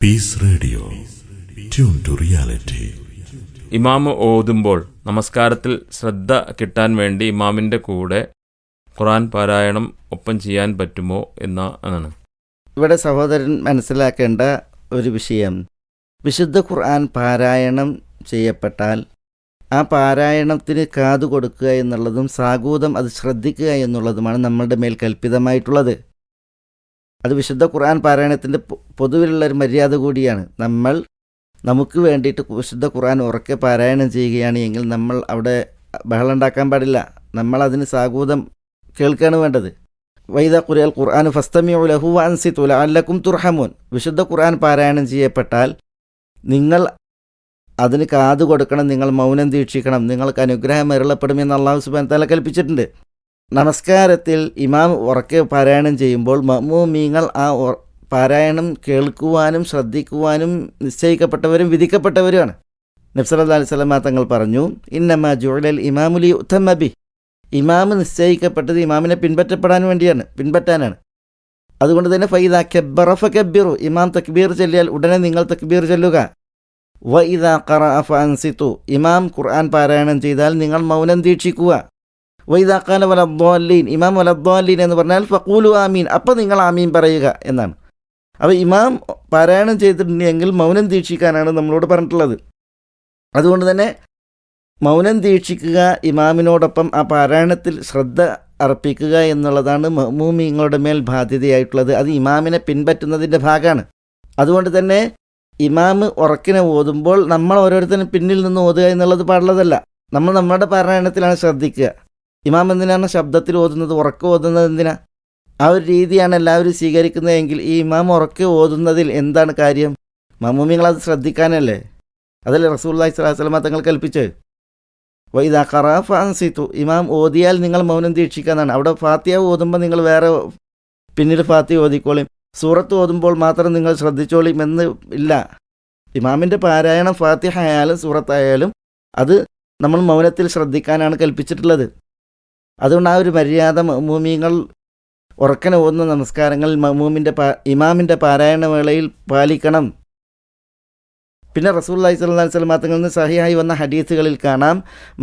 Peace radio tune to reality ഇമാമ് ഓതുമ്പോൾ നമസ്കാരത്തിൽ ശ്രദ്ധ കിട്ടാൻ വേണ്ടി ഇമാമിന്റെ കൂടെ ഖുറാൻ പാരായണം ഒപ്പം ചെയ്യാൻ പറ്റുമോ എന്ന എന്നാണ് ഇവിടെ സഹോദരൻ മനസ്സിലാക്കേണ്ട ഒരു വിഷയം. വിശുദ്ധ ഖുർആൻ പാരായണം ചെയ്യപ്പെട്ടാൽ ആ പാരായണത്തിന് കാതു കൊടുക്കുക എന്നുള്ളതും സാഗൂതം അത് ശ്രദ്ധിക്കുക എന്നുള്ളതുമാണ് നമ്മളുടെ മേൽ കൽപ്പിതമായിട്ടുള്ളത്. അത് വിശുദ്ധ ഖുർആൻ പാരായണത്തിന്റെ പൊതുവിലുള്ള ഒരു മര്യാദ കൂടിയാണ്. നമ്മൾ നമുക്ക് വേണ്ടിയിട്ട് വിശുദ്ധ ഖുർആൻ ഉറക്കെ പാരായണം ചെയ്യുകയാണ് എങ്കിൽ നമ്മൾ അവിടെ ബഹളം ഉണ്ടാക്കാൻ പാടില്ല. നമ്മൾ അതിന് സാഗൂതം കേൾക്കുകയാണ് വേണ്ടത്. വൈദ ഖുറിയൽ ഖുർആൻ ഫസ്തമിയു ലഹു വാൻസി തുല അല്ലക്കും തുർഹമോൻ. വിശുദ്ധ ഖുർആൻ പാരായണം ചെയ്യപ്പെട്ടാൽ നിങ്ങൾ അതിന് കാതു കൊടുക്കണം നിങ്ങൾ മൗനം ദീക്ഷിക്കണം നിങ്ങൾക്ക് അനുഗ്രഹം ഇരളപ്പെടുമെന്ന് അള്ളാഹു സുബാൻ തല കൽപ്പിച്ചിട്ടുണ്ട്. നമസ്കാരത്തിൽ ഇമാം ഉറക്കെ പാരായണം ചെയ്യുമ്പോൾ മമ്മൂമീങ്ങൾ ആ പാരായണം കേൾക്കുവാനും ശ്രദ്ധിക്കുവാനും നിശ്ചയിക്കപ്പെട്ടവരും വിധിക്കപ്പെട്ടവരുമാണ്. നബ്സല്ലാ അലൈഹി തങ്ങൾ പറഞ്ഞു ഇന്നമ്മ ജുഴലൽ ഇമാമുലി ഉത്തമബി ഇമാമ് നിശ്ചയിക്കപ്പെട്ടത് ഇമാമിനെ പിൻപറ്റപ്പെടാൻ വേണ്ടിയാണ് പിൻപറ്റാനാണ്. അതുകൊണ്ട് തന്നെ ഫൈദ കെബറഫ കബ്ബിറു ഇമാം തക്ബീർ ചൊല്ലിയാൽ ഉടനെ നിങ്ങൾ തക്ബീർ ചൊല്ലുക. വ ഇദ അൻസിത്തു ഇമാം ഖുർആൻ പാരായണം ചെയ്താൽ നിങ്ങൾ മൗനം ദീക്ഷിക്കുക. വൈദ ഖാല വലദ്ദാലീൻ ഇമാം വലദ്ദാലീൻ എന്ന് പറഞ്ഞാൽ ഫക്കൂലു ആമീൻ അപ്പോൾ നിങ്ങൾ ആമീൻ പറയുക എന്നാണ്. അപ്പോൾ ഇമാം പാരായണം ചെയ്തിട്ടുണ്ടെങ്കിൽ മൗനം ദീക്ഷിക്കാനാണ് നമ്മളോട് പറഞ്ഞിട്ടുള്ളത്. അതുകൊണ്ട് തന്നെ മൗനം ദീക്ഷിക്കുക ഇമാമിനോടൊപ്പം ആ പാരായണത്തിൽ ശ്രദ്ധ അർപ്പിക്കുക എന്നുള്ളതാണ് മഹ്മൂമിങ്ങളുടെ മേൽ ബാധ്യതയായിട്ടുള്ളത്. അത് ഇമാമിനെ പിൻപറ്റുന്നതിന്റെ ഭാഗമാണ്. അതുകൊണ്ട് തന്നെ ഇമാമ് ഉറക്കിനെ ഓതുമ്പോൾ നമ്മൾ ഓരോരുത്തരും പിന്നിൽ നിന്ന് ഓതുക എന്നുള്ളത് പാടുള്ളതല്ല. നമ്മൾ നമ്മുടെ പാരായണത്തിലാണ് ശ്രദ്ധിക്കുക. ഇമാം എന്തിനാണ് ശബ്ദത്തിൽ ഓതുന്നത് ഉറക്കം ഓതുന്നത് എന്തിനാ? ആ ഒരു രീതിയാണ് എല്ലാവരും സ്വീകരിക്കുന്നതെങ്കിൽ ഈ ഇമാം ഉറക്കെ ഓതുന്നതിൽ എന്താണ് കാര്യം? മമ്മൂമിങ്ങളത് ശ്രദ്ധിക്കാനല്ലേ? അതല്ലേ റസൂല്ലാഹി സ്വലാസ്ലമ തങ്ങൾ കൽപ്പിച്ചത്? വൈദ ഖറാഫ അൻസിത്തു ഇമാം ഓതിയാൽ നിങ്ങൾ മൗനം ദീക്ഷിക്കാന്നാണ്. അവിടെ ഫാത്തിയ ഓതുമ്പോൾ നിങ്ങൾ വേറെ പിന്നീട് ഫാത്തിയ ഓതിക്കോളിയും സൂറത്ത് ഓതുമ്പോൾ മാത്രം നിങ്ങൾ ശ്രദ്ധിച്ചോളിയും എന്ന് ഇല്ല. ഇമാമിന്റെ പാരായണം ഫാത്തിഹ ആയാലും സൂറത്തായാലും അത് നമ്മൾ മൗനത്തിൽ ശ്രദ്ധിക്കാനാണ് കൽപ്പിച്ചിട്ടുള്ളത്. അതുകൊണ്ട് ആ ഒരു മര്യാദ മമൂമിങ്ങൾ ഉറക്കന ഓതുന്ന നമസ്കാരങ്ങൾ മമൂമിന്റെ പാ ഇമാമിന്റെ പാരായണ വേളയിൽ പാലിക്കണം. പിന്നെ റസൂൽ സ്വല്ലല്ലാഹി അലൈഹി വസല്ലം തങ്ങളിൽ നിന്ന് സഹിയായി വന്ന ഹദീസുകളിൽ കാണാം.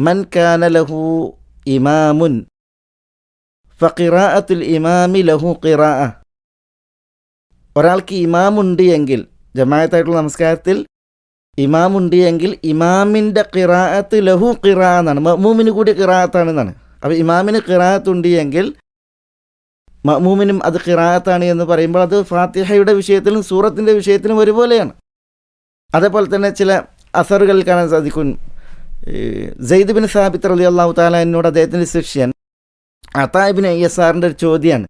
മൻ കാന ലഹു ഇമാമുൻ ഫിറാഅത്തുൽ ഇമാമി ലഹു ഖിറാഅ. ഒരാൾക്ക് ഇമാമുണ്ട് എങ്കിൽ ജമാഅത്തായിട്ടുള്ള നമസ്കാരത്തിൽ ഇമാമുണ്ട് എങ്കിൽ ഇമാമിന്റെ ഖിറാഅത്ത് ലഹു ഖിറാ എന്നാണ്. മഅ്മൂമിന് കൂടി ഖിറാഅത്താണ് എന്നാണ്. അപ്പോൾ ഇമാമിന് കിറാത്തുണ്ട് എങ്കിൽ മമൂമിനും അത് കിറാത്താണ് എന്ന് പറയുമ്പോൾ അത് ഫാത്തിഹയുടെ വിഷയത്തിലും സൂറത്തിന്റെ വിഷയത്തിലും ഒരുപോലെയാണ്. അതേപോലെ തന്നെ ചില അസറുകൾ കാണാൻ സാധിക്കും. സെയ്ദ് ബിൻ സാബിത്ത് അലി അള്ളാഹു താല അദ്ദേഹത്തിന്റെ ശിഷ്യൻ അതായിബിൻ ഐ എസ് ആറിന്റെ ഒരു ചോദ്യമാണ്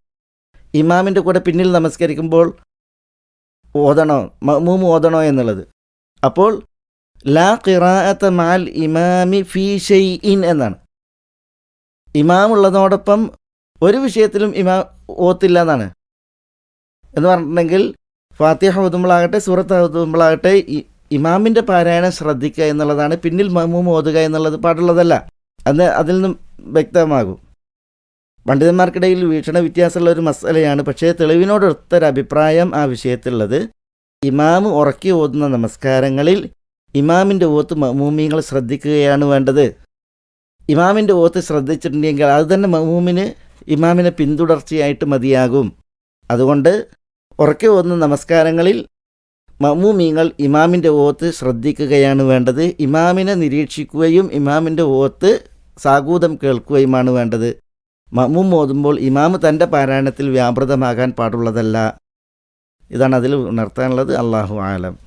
ഇമാമിന്റെ കൂടെ പിന്നിൽ നമസ്കരിക്കുമ്പോൾ ഓതണോ? മമൂമ് ഓതണോ എന്നുള്ളത്. അപ്പോൾ ലാ കിറാത്ത മാൽ ഇമാമി ഫീ ഷെയ്ഇൻ എന്നാണ്. ഇമാം ഉള്ളതോടൊപ്പം ഒരു വിഷയത്തിലും ഇമാം ഓത്തില്ല എന്നാണ് എന്ന് പറഞ്ഞിട്ടുണ്ടെങ്കിൽ ഫാത്തിഹ ഓതുമ്പോളാകട്ടെ സൂറത്ത് ഓതുമ്പോളാകട്ടെ ഇമാമിന്റെ പാരായണം ശ്രദ്ധിക്കുക എന്നുള്ളതാണ്. പിന്നിൽ മമൂം ഓതുക എന്നുള്ളത് പാടുള്ളതല്ല. അത് അതിൽ നിന്നും വ്യക്തമാകും. പണ്ഡിതന്മാർക്കിടയിൽ വീക്ഷണ വ്യത്യാസമുള്ള ഒരു മസലയാണ്. പക്ഷേ തെളിവിനോടൊത്തൊരു അഭിപ്രായം ആ വിഷയത്തിലുള്ളത്. ഇമാമ് ഉറക്കി ഓതുന്ന നമസ്കാരങ്ങളിൽ ഇമാമിന്റെ ഓത്ത് മമൂമിങ്ങൾ ശ്രദ്ധിക്കുകയാണ് വേണ്ടത്. ഇമാമിന്റെ ഓത്ത് ശ്രദ്ധിച്ചിട്ടുണ്ടെങ്കിൽ അത് തന്നെ മഹൂമിന് ഇമാമിനെ പിന്തുടർച്ചയായിട്ട് മതിയാകും. അതുകൊണ്ട് ഉറക്കെ ഒന്ന് നമസ്കാരങ്ങളിൽ മമൂമീങ്ങൾ ഇമാമിന്റെ ഓത്ത് ശ്രദ്ധിക്കുകയാണ് വേണ്ടത്. ഇമാമിനെ നിരീക്ഷിക്കുകയും ഇമാമിന്റെ ഓത്ത് സാഗൂതം കേൾക്കുകയുമാണ് വേണ്ടത്. മമ്മൂം ഓതുമ്പോൾ ഇമാമ് തന്റെ പാരായണത്തിൽ വ്യാപൃതമാകാൻ പാടുള്ളതല്ല. ഇതാണ് അതിൽ ഉണർത്താനുള്ളത്. അള്ളാഹു ആലം.